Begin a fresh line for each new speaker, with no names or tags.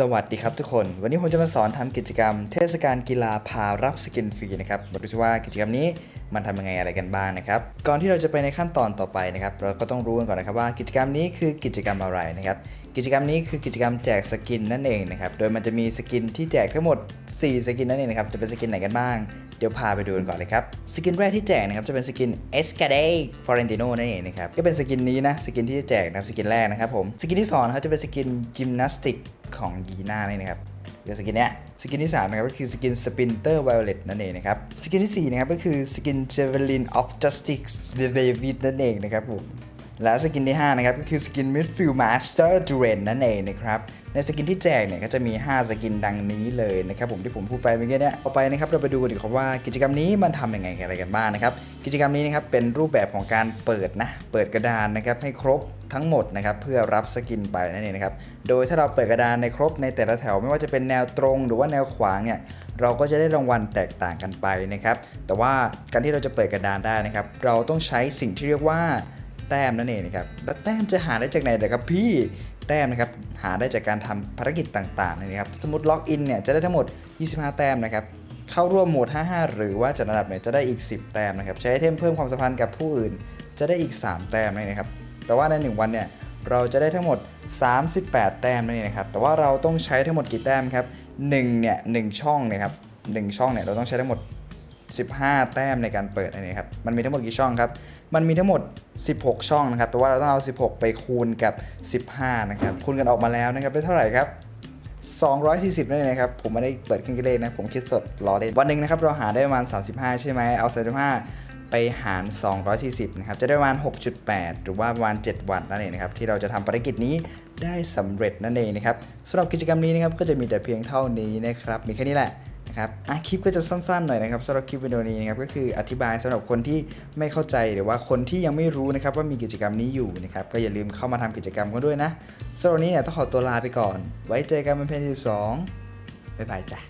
สวัสดีครับทุกคน วันนี้ผมจะมาสอนทำกิจกรรม เทศกาลกีฬาพารับสกินฟรีนะครับมาดูซิว่ากิจกรรมนี้มันทำยังไงอะไรกันบ้างนะครับ ก่อนที่เราจะไปในขั้นตอนต่อไปนะครับ เราก็ต้องรู้กันก่อนนะครับว่ากิจกรรมนี้คือกิจกรรมอะไรนะครับ กิจกรรมนี้คือกิจกรรมแจกสกินนั่นเองนะครับ โดยมันจะมีสกินที่แจกทั้งหมด 4 สกินนั่นเองนะครับ จะเป็นสกินไหนกันบ้าง เดี๋ยวพาไปดูกันก่อนเลยครับ สกินแรกที่แจกนะครับจะเป็นสกิน e s c a d e f o r e n t i n o นั่นเองนะครับ ก็เป็นสกินนี้นะ สกินที่จะแจกนะครับ สกินแรกนะครับผม สกินที่สองนะครับจะเป็นสกินยิมนาสติก ของยีน่านี่นะครับคือสกินเนี้ยสกินที่3นะครับก็คือสกินสปินเตอร์ไวโอเลตนั่นเองนะครับสกินที่4นะครับก็คือสกินเจเวลินออฟจัสติกเดวิดนั่นเองนะครับผมและสกินที่ 5 นะครับ ก็คือสกิน Midfield Master d u r a n นั่นเองนะครับ ในสกินที่แจกเนี่ยก็จะมี 5 สกินดังนี้เลยนะครับผมที่ผมพูดไปเมื่อกี้เนี่ยเอาไปนะครับเราไปดูกันดีกว่าว่ากิจกรรมนี้มันทำยังไงอะไรกันบ้างนะครับ กิจกรรมนี้นะครับเป็นรูปแบบของการเปิดนะ เปิดกระดานนะครับให้ครบ ทั้งหมดนะครับเพื่อรับสกินไปนั่นเองนะครับโดยถ้าเราเปิดกระดานในครบในแต่ละแถว ไม่ว่าจะเป็นแนวตรงหรือว่าแนวขวางเนี่ยเราก็จะได้รางวัลแตกต่างกันไปนะครับแต่ว่าการที่เราจะเปิดกระดานได้นะครับเราต้องใช้สิ่งที่เรียกว่าแต้มนั่นเองนะครับแล้วแต้มจะหาได้จากไหนเลยครับพี่แต้มนะครับหาได้จากการทำภารกิจต่างๆนะครับสมมติล็อกอินเนี่ยจะได้ทั้งหมด 25 แต้มนะครับเข้าร่วมโหมด55 หรือว่าจัดอันดับเนี่ยจะได้อีก 10 แต้มนะครับใช้ไอเทมเพิ่มความสัมพันธ์กับผู้อื่น จะได้อีก 3 แต้มนะครับ แต่ว่าใน 1 วันเนี่ยเราจะได้ทั้งหมด 38 แต้มนั่นเองนะครับ แต่ว่าเราต้องใช้ทั้งหมดกี่แต้มครับ1เนี่ย1ช่องเนะครับ1ช่องเนี่ยเราต้องใช้ทั้งหมด 15 แต้มในการเปิดอันนี้ครับ มันมีทั้งหมดกี่ช่องครับ มันมีทั้งหมด 16 ช่องนะครับแต่ว่าเราต้องเอา 16 ไปคูณกับ 15 นะครับ คูณกันออกมาแล้วนะครับได้เท่าไหร่ครับ 240นั่นเองนะครับ ผมไม่ได้เปิดเครื่องคิดเลขนะ ผมคิดสดล้อเล่น วันหนึ่งนะครับ เราหาได้ประมาณ 35 ใช่ไหมเอา 35 ไปหาร 240 นะครับ จะได้ประมาณ 6.8 หรือว่าประมาณ 7 วันนั่นเองนะครับ ที่เราจะทำภารกิจนี้ได้สำเร็จนั่นเองนะครับสำหรับกิจกรรมนี้นะครับ ก็จะมีแต่เพียงเท่านี้นะครับ มีแค่นี้แหละนะครับอะคลิปก็จะสั้นๆหน่อยนะครับสำหรับคลิปวิดีโอนี้นะครับ ก็คืออธิบายสำหรับคนที่ไม่เข้าใจหรือว่าคนที่ยังไม่รู้นะครับว่ามีกิจกรรมนี้อยู่นะครับ ก็อย่าลืมเข้ามาทำกิจกรรมกันด้วยนะสำหรับวันนี้เนี่ยต้องขอตัวลาไปก่อน ไว้เจอกันเป็นเพลงที่12บ๊ายบายจ้ะ